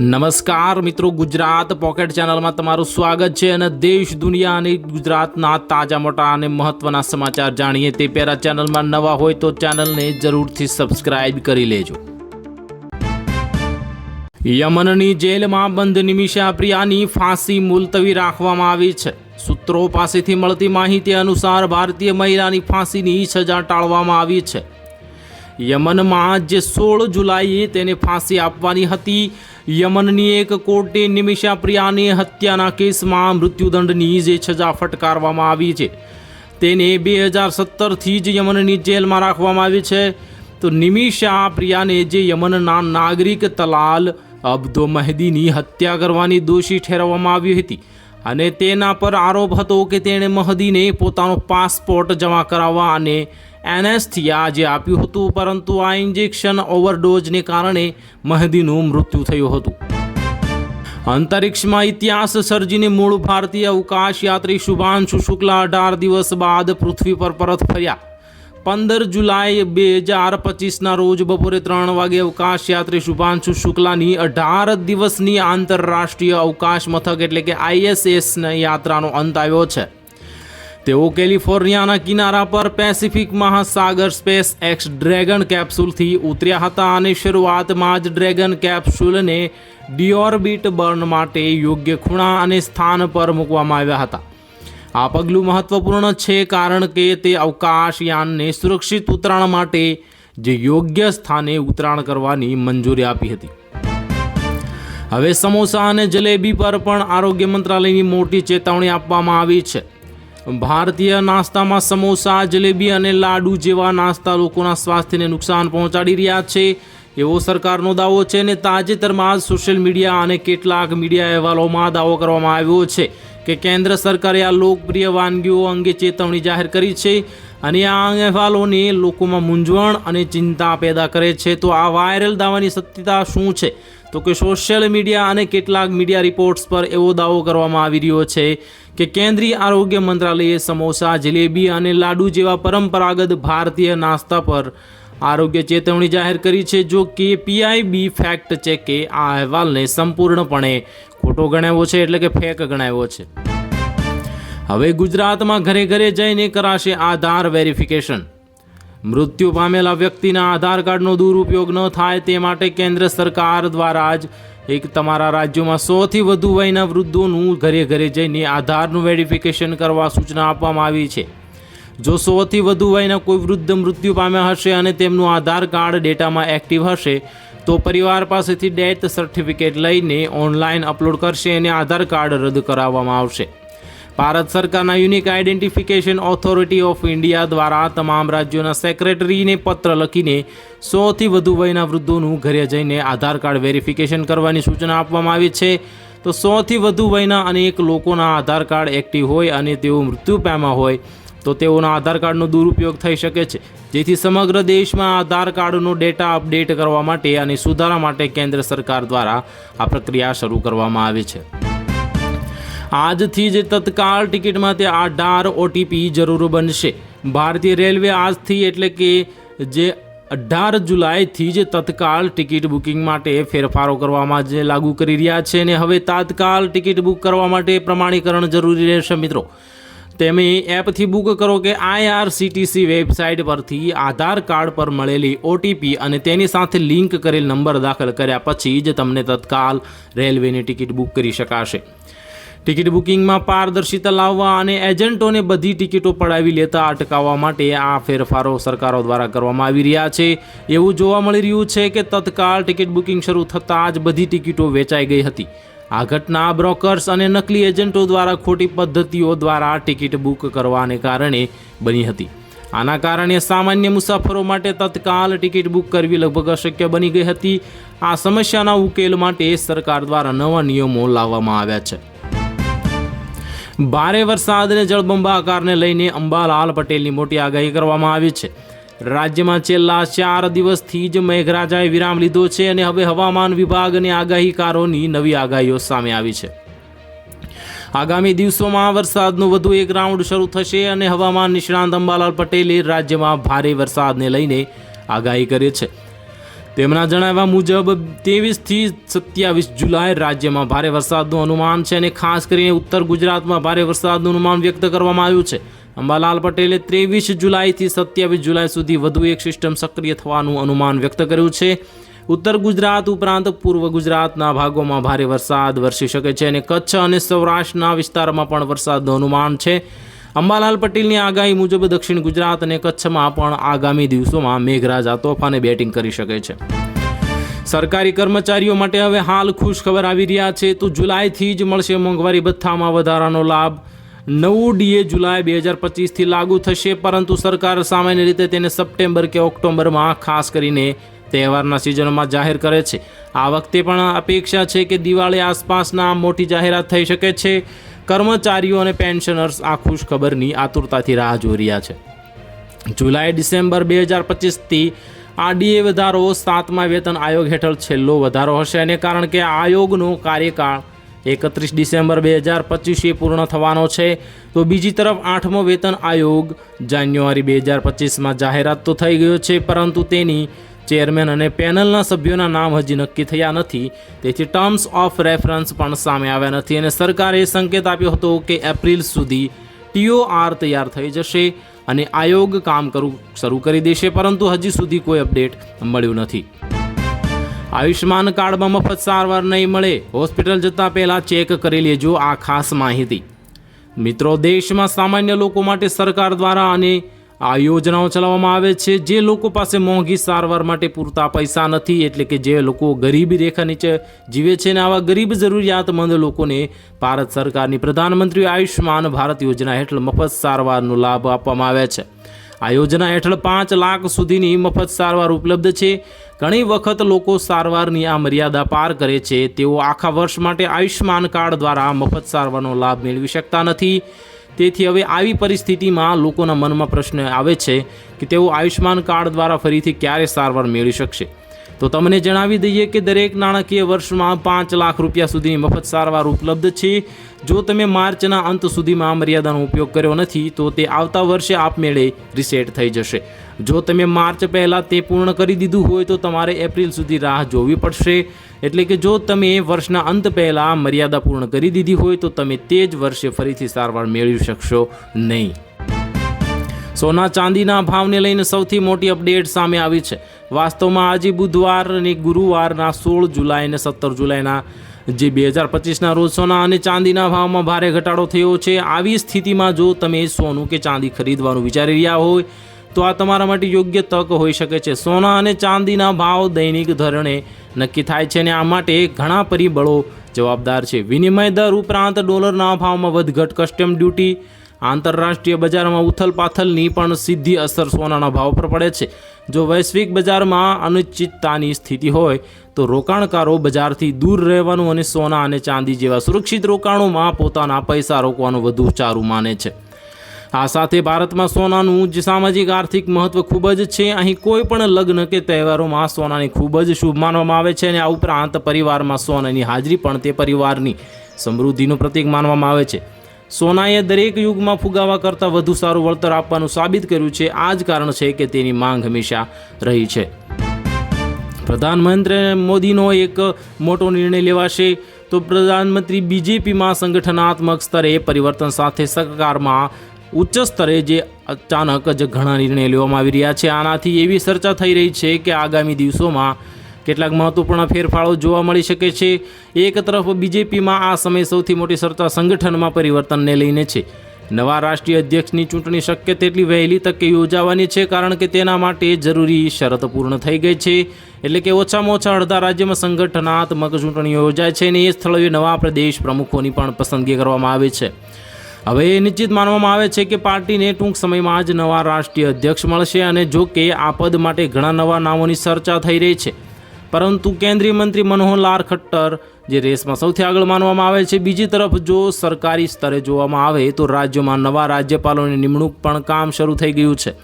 નમસ્કાર મિત્રો, ગુજરાત પોકેટ ચેનલમાં તમારું સ્વાગત છે અને દેશ, દુનિયા અને ગુજરાતના તાજા, મોટા અને મહત્વના સમાચાર જાણીએ તે પહેલા ચેનલમાં નવા હોય તો ચેનલને જરૂરથી સબસ્ક્રાઇબ કરી લેજો. યમનની જેલમાં બંધ નિમિષા પ્રિયાની ફાંસી મુલતવી રાખવામાં આવી છે. સૂત્રો પાસેથી મળતી માહિતી અનુસાર ભારતીય મહિલાની ફાંસીની સજા ટાળવામાં આવી છે. યમનમાં જે સોળ જુલાઈએ તેને ફાંસી આપવાની હતી. યમનની એક કોર્ટે નિમિષા પ્રિયાની હત્યાના કેસમાં મૃત્યુદંડની જે સજા ફટકારવામાં આવી છે. તેને બે હજાર સત્તરથી જ યમનની જેલમાં રાખવામાં આવી છે. તો નિમિષા પ્રિયાને જે યમનના નાગરિક તલાલ અબ્દો મહેદીની હત્યા કરવાની દોષી ઠેરવવામાં આવી હતી અને તેના પર આરોપ હતો કે તેણે મહદીને પોતાનો પાસપોર્ટ જમા કરાવવા અને એનેસ્થિયા જે આપ્યું હતું, પરંતુ આ ઇન્જેક્શન ઓવરડોઝને કારણે મહેદીનું મૃત્યુ થયું હતું. અંતરિક્ષમાં ઇતિહાસ સર્જીને મૂળ ભારતીય અવકાશ યાત્રી શુભાંશુ શુક્લા અઢાર દિવસ બાદ પૃથ્વી પર પરત ફર્યા. પંદર જુલાઈ બે હજાર પચીસના રોજ બપોરે ત્રણ વાગે અવકાશ યાત્રી શુભાંશુ શુક્લાની અઢાર દિવસની આંતરરાષ્ટ્રીય અવકાશ મથક એટલે કે આઈએસએસની યાત્રાનો અંત આવ્યો છે. તેઓ કેલિફોર્નિયાના કિનારા પર પેસિફિક મહાસાગર સ્પેસ એક્સ ડ્રેગન કેપ્સ્યુલથી ઉતર્યા હતા અને શરૂઆતમાં જ ડ્રેગન કેપ્સ્યુલને ડિઓર્બિટ બર્ન માટે યોગ્ય ખૂણા અને સ્થાન પર મૂકવામાં આવ્યા હતા. આ પગલું મહત્વપૂર્ણ છે કારણ કે તે અવકાશયાનને સુરક્ષિત ઉતરાણ માટે જે યોગ્ય સ્થાને ઉતરાણ કરવાની મંજૂરી આપી હતી. હવે સમોસા અને જલેબી પર પણ આરોગ્ય મંત્રાલયની મોટી ચેતવણી આપવામાં આવી છે. ભારતીય નાસ્તામાં સમોસા, જલેબી અને લાડુ જેવા નાસ્તા લોકોના સ્વાસ્થ્યને નુકસાન પહોંચાડી રહ્યા છે. એવો સરકારનો દાવો છે અને તાજેતરમાં જ સોશિયલ મીડિયા અને કેટલાક મીડિયા અહેવાલોમાં દાવો કરવામાં આવ્યો છે. કે કેન્દ્ર સરકારે આ લોકપ્રિય વાનગીઓ અંગે ચેતવણી જાહેર કરી છે અને આ અહેવાલોને લોકોમાં મૂંઝવણ અને ચિંતા પેદા કરે છે. તો આ વાયરલ દાવાની સત્યતા શું છે? તો કે સોશિયલ મીડિયા અને કેટલાક મીડિયા રિપોર્ટ્સ પર એવો દાવો કરવામાં આવી રહ્યો છે કે કેન્દ્રીય આરોગ્ય મંત્રાલયે સમોસા, જલેબી અને લાડુ જેવા પરંપરાગત ભારતીય નાસ્તા પર આરોગ્ય ચેતવણી જાહેર કરી છે જો કે પીઆઈબી ફેક્ટ ચેકે આ અહેવાલને સંપૂર્ણપણે ખોટો ગણાવ્યો છે એટલે કે ફેક ગણાવ્યો છે. હવે ગુજરાતમાં ઘરે ઘરે જઈને કરાશે આધાર વેરિફિકેશન. મૃત્યુ પામેલા વ્યક્તિના આધાર કાર્ડનો દુરુપયોગ ન થાય તે માટે કેન્દ્ર સરકાર દ્વારા જ એક તમારા રાજ્યોમાં સોથી વધુ વયના વૃદ્ધોનું ઘરે ઘરે જઈને આધારનું વેરિફિકેશન કરવા સૂચના આપવામાં આવી છે. જો સોથી વધુ વયના કોઈ વૃદ્ધ મૃત્યુ પામ્યા હશે અને તેમનું આધાર કાર્ડ ડેટામાં એક્ટિવ હશે, તો પરિવાર પાસેથી ડેથ સર્ટિફિકેટ લઈને ઓનલાઈન અપલોડ કરશે અને આધાર કાર્ડ રદ કરાવવામાં આવશે. ભારત સરકારના unique identification authority of India દ્વારા તમામ રાજ્યોના સેક્રેટરીને પત્ર લખીને સોથી વધુ વયના વૃદ્ધોનું ઘરે જઈને આધાર કાર્ડ વેરિફિકેશન કરવાની સૂચના આપવામાં આવી છે. તો સોથી વધુ વયના અનેક લોકોના આધાર કાર્ડ એક્ટિવ હોય અને તેઓ મૃત્યુ પામ્યા હોય તો તેઓના આધાર કાર્ડનો દુરુપયોગ થઈ શકે છે. જેથી સમગ્ર દેશમાં આધાર કાર્ડનો ડેટા અપડેટ કરવા માટે અને સુધારા માટે કેન્દ્ર સરકાર દ્વારા આ પ્રક્રિયા શરૂ કરવામાં આવી છે. આજથી જ તત્કાળ ટિકિટ માટે અઢાર ઓટીપી જરૂર બનશે. ભારતીય રેલવે આજથી એટલે કે જે અઢાર જુલાઈથી જ તત્કાળ ટિકિટ બુકિંગ માટે ફેરફારો કરવામાં જે લાગુ કરી રહ્યા છે અને હવે તાત્કાલ ટિકિટ બુક કરવા માટે પ્રમાણીકરણ જરૂરી રહેશે મિત્રો. તમે એપથી બુક કરો કે આઈઆરસીટીસી વેબસાઇટ પરથી આધાર કાર્ડ પર મળેલી ઓટીપી અને તેની સાથે લિંક કરેલ નંબર દાખલ કર્યા પછી જ તમને તત્કાલ રેલવેની ટિકિટ બુક કરી શકાશે. ટિકિટ બુકિંગમાં પારદર્શિતા લાવવા અને એજન્ટોને બધી ટિકિટો પડાવી લેતા અટકાવવા માટે આ ફેરફારો સરકારો દ્વારા કરવામાં આવી રહ્યા છે. એવું જોવા મળી રહ્યું છે કે તત્કાળ ટિકિટ બુકિંગ શરૂ થતાં જ બધી ટિકિટો વેચાઈ ગઈ હતી. આ ઘટના બ્રોકર્સ અને નકલી એજન્ટો દ્વારા ખોટી પદ્ધતિઓ દ્વારા ટિકિટ બુક કરવાને કારણે બની હતી. આના કારણે સામાન્ય મુસાફરો માટે તત્કાલ ટિકિટ બુક કરવી લગભગ અશક્ય બની ગઈ હતી. આ સમસ્યાના ઉકેલ માટે સરકાર દ્વારા નવા નિયમો લાવવામાં આવ્યા છે. ભારે વરસાદ અને જળબંબાકારને લઈને અંબાલાલ પટેલની મોટી આગાહી કરવામાં આવી છે. રાજ્યમાં છેલ્લા ચાર દિવસથી જ મેઘરાજાએ વિરામ લીધો છે અને હવે હવામાન વિભાગ અને આગાહીકારોની નવી આગાહીઓ સામે આવી છે. આગામી દિવસોમાં વરસાદનું વધુ એક રાઉન્ડ શરૂ થશે અને હવામાન નિષ્ણાંત અંબાલાલ પટેલે રાજ્યમાં ભારે વરસાદને લઈને આગાહી કરી છે. તેમના જણાવ્યા મુજબ ત્રેવીસથી સત્યાવીસ જુલાઈ રાજ્યમાં ભારે વરસાદનું અનુમાન છે અને ખાસ કરીને ઉત્તર ગુજરાતમાં ભારે વરસાદનું અનુમાન વ્યક્ત કરવામાં આવ્યું છે. અંબાલાલ પટેલે ત્રેવીસ જુલાઈથી સત્યાવીસ જુલાઈ સુધી વધુ એક સિસ્ટમ સક્રિય થવાનું અનુમાન વ્યક્ત કર્યું છે. ઉત્તર ગુજરાત ઉપરાંત પૂર્વ ગુજરાતના ભાગોમાં ભારે વરસાદ વરસી શકે છે અને કચ્છ અને સૌરાષ્ટ્રના વિસ્તારમાં પણ વરસાદનું અનુમાન છે. અંબાલાલ પટેલની આગાહી મુજબ દક્ષિણ ગુજરાત અને કચ્છમાં પણ આગામી દિવસોમાં મેઘરાજા તોફાને બેટિંગ કરી શકે છે. સરકારી કર્મચારીઓ માટે હવે હાલ ખુશ ખબર આવી રહ્યા છે. તો જુલાઈથી જ મળશે મોંઘવારી ભથ્થામાં વધારાનો લાભ. નવું ડીએ જુલાઈ બે હજાર પચીસથી લાગુ થશે, પરંતુ સરકાર સામાન્ય રીતે તેને સપ્ટેમ્બર કે ઓક્ટોબરમાં ખાસ કરીને તહેવારના સિઝનમાં જાહેર કરે છે. આ વખતે પણ અપેક્ષા છે કે દિવાળી આસપાસના મોટી જાહેરાત થઈ શકે છે. કર્મચારીઓ અને પેન્શનર્સ આ ખુશખબરની આતુરતાથી રાહ જોઈ રહ્યા છે. જુલાઈ, ડિસેમ્બર બે હજાર પચીસથી આ ડીએ વધારો, સાતમા વેતન આયોગ હેઠળ છેલ્લો વધારો હશે અને કારણ કે આયોગનો કાર્યકાળ એકત્રીસ ડિસેમ્બર બે હજાર પચીસે પૂર્ણ થવાનો છે, તો બીજી તરફ આઠમો વેતન આયોગ જાન્યુઆરી બે હજાર પચીસમાં જાહેરાત તો થઈ ગયો છે, પરંતુ તેની ચેરમેન અને પેનલના સભ્યોના નામ હજી નક્કી થયા નથી. તેથી ટર્મ્સ ઓફ રેફરન્સ પણ સામે આવ્યા નથી અને સરકારે સંકેત આપ્યો હતો કે એપ્રિલ સુધી ટીઓઆર તૈયાર થઈ જશે અને આયોગ કામ કરવું શરૂ કરી દેશે, પરંતુ હજી સુધી કોઈ અપડેટ મળ્યું નથી. આયુષ્માન કાર્ડમાં મફત સારવાર નહીં મળે. હોસ્પિટલ જતાં પહેલાં ચેક કરી લેજો આ ખાસ માહિતી. મિત્રો, દેશમાં સામાન્ય લોકો માટે સરકાર દ્વારા અને આ યોજનાઓ ચલાવવામાં આવે છે. જે લોકો પાસે મોંઘી સારવાર માટે પૂરતા પૈસા નથી, એટલે કે જે લોકો ગરીબી રેખા નીચે જીવે છે ને આવા ગરીબ જરૂરિયાતમંદ લોકોને ભારત સરકારની પ્રધાનમંત્રી આયુષ્માન ભારત યોજના હેઠળ મફત સારવારનો લાભ આપવામાં આવે છે. આ યોજના હેઠળ પાંચ લાખ સુધીની મફત સારવાર ઉપલબ્ધ છે. ઘણી વખત લોકો સારવારની આ મર્યાદા પાર કરે છે. તેઓ આખા વર્ષ માટે આયુષ્માન કાર્ડ દ્વારા મફત સારવારનો લાભ મેળવી શકતા નથી. તેથી હવે આવી પરિસ્થિતિમાં લોકોના મનમાં પ્રશ્ન આવે છે કે તેઓ આયુષ્યમાન કાર્ડ દ્વારા ફરીથી ક્યારે સારવાર મેળવી શકશે? તો તમને જણાવી દઈએ કે દરેક નાણાકીય વર્ષમાં પાંચ લાખ રૂપિયા સુધીની મફત સારવાર ઉપલબ્ધ છે. જો તમે માર્ચના અંત સુધીમાં આ મર્યાદાનો ઉપયોગ કર્યો નથી, તો તે આવતા વર્ષે આપમેળે રિસેટ થઈ જશે. જો તમે માર્ચ પહેલાં તે પૂર્ણ કરી દીધું હોય, તો તમારે એપ્રિલ સુધી રાહ જોવી પડશે. એટલે કે જો તમે વર્ષના અંત પહેલાં મર્યાદા પૂર્ણ કરી દીધી હોય, તો તમે તે જ વર્ષે ફરીથી સારવાર મેળવી શકશો નહીં. સોના ચાંદીના ભાવને લઈને સૌથી મોટી અપડેટ સામે આવી છે. વાસ્તવમાં આજે બુધવાર અને ગુરુવારના સોળ જુલાઈ અને સત્તર જુલાઈના જે બે હજાર પચીસના રોજ સોના અને ચાંદીના ભાવમાં ભારે ઘટાડો થયો છે. આવી સ્થિતિમાં જો તમે સોનું કે ચાંદી ખરીદવાનું વિચારી રહ્યા હોય, તો આ તમારા માટે યોગ્ય તક હોઈ શકે છે. સોના અને ચાંદીના ભાવ દૈનિક ધોરણે નક્કી થાય છે અને આ માટે ઘણા પરિબળો જવાબદાર છે. વિનિમય દર ઉપરાંત ડોલરના ભાવમાં વધઘટ, કસ્ટમ ડ્યુટી આંતરરાષ્ટ્રીય બજારમાં ઉથલપાથલની પણ સીધી અસર સોનાના ભાવ પર પડે છે. જો વૈશ્વિક બજારમાં અનિશ્ચિતતાની સ્થિતિ હોય, તો રોકાણકારો બજારથી દૂર રહેવાનું અને સોના અને ચાંદી જેવા સુરક્ષિત રોકાણોમાં પોતાના પૈસા રોકવાનું વધુ સારું માને છે. આ સાથે ભારતમાં સોનાનું જે સામાજિક આર્થિક મહત્વ ખૂબ જ છે. અહીં કોઈ પણ લગ્ન કે તહેવારોમાં સોનાની ખૂબ જ શુભ માનવામાં આવે છે અને આ ઉપરાંત પરિવારમાં સોનાની હાજરી પણ તે પરિવારની સમૃદ્ધિનું પ્રતીક માનવામાં આવે છે. સોનાએ દરેક યુગમાં ફુગાવા કરતાં વધુ સારું વળતર આપવાનું સાબિત કર્યું છે. આ જ કારણ છે કે તેની માંગ હંમેશા રહી છે. પ્રધાનમંત્રી મોદીનો એક મોટો નિર્ણય લેવાશે તો પ્રધાનમંત્રી બીજેપીમાં સંગઠનાત્મક સ્તરે પરિવર્તન સાથે સરકારમાં ઉચ્ચ સ્તરે જે અચાનક જ ઘણા નિર્ણય લેવામાં આવી રહ્યા છે. આનાથી એવી ચર્ચા થઈ રહી છે કે આગામી દિવસોમાં કેટલાક મહત્વપૂર્ણ ફેરફારો જોવા મળી શકે છે. એક તરફ બીજેપીમાં આ સમય સૌથી મોટી ચર્ચા સંગઠનમાં પરિવર્તનને લઈને છે. નવા રાષ્ટ્રીય અધ્યક્ષની ચૂંટણી શક્ય તેટલી વહેલી તકે યોજાવાની છે કારણ કે તેના માટે જરૂરી શરત પૂર્ણ થઈ ગઈ છે. એટલે કે ઓછામાં ઓછા અડધા રાજ્યમાં સંગઠનાત્મક ચૂંટણીઓ યોજાય છે અને એ સ્થળોએ નવા પ્રદેશ પ્રમુખોની પણ પસંદગી કરવામાં આવે છે. હવે એ નિશ્ચિત માનવામાં આવે છે કે પાર્ટીને ટૂંક સમયમાં જ નવા રાષ્ટ્રીય અધ્યક્ષ મળશે અને જો કે આ પદ માટે ઘણા નવા નામોની ચર્ચા થઈ રહી છે. પરંતુ કેન્દ્રીય મંત્રી મનોહરલાલ ખટ્ટર, જે રેસમાં સૌથી આગળ માનવામાં આવે છે, બીજી તરફ જો સરકારી સ્તરે જોવામાં આવે તો રાજ્યોમાં નવા રાજ્યપાલોની નિમણૂક પણ કામ શરૂ થઈ ગયું છે.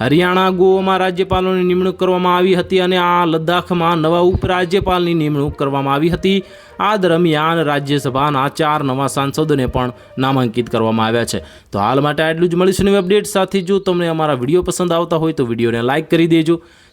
હરિયાણા, ગોવામાં રાજ્યપાલોની નિમણૂક કરવામાં આવી હતી અને આ લદ્દાખમાં નવા ઉપરાજ્યપાલની નિમણૂક કરવામાં આવી હતી. આ દરમિયાન રાજ્યસભાના ચાર નવા સાંસદોને પણ નામાંકિત કરવામાં આવ્યા છે. તો હાલ માટે આટલું જ મળીશું નવી અપડેટ સાથે. જો તમને અમારા વીડિયો પસંદ આવતા હોય તો વિડીયોને લાઇક કરી દેજો.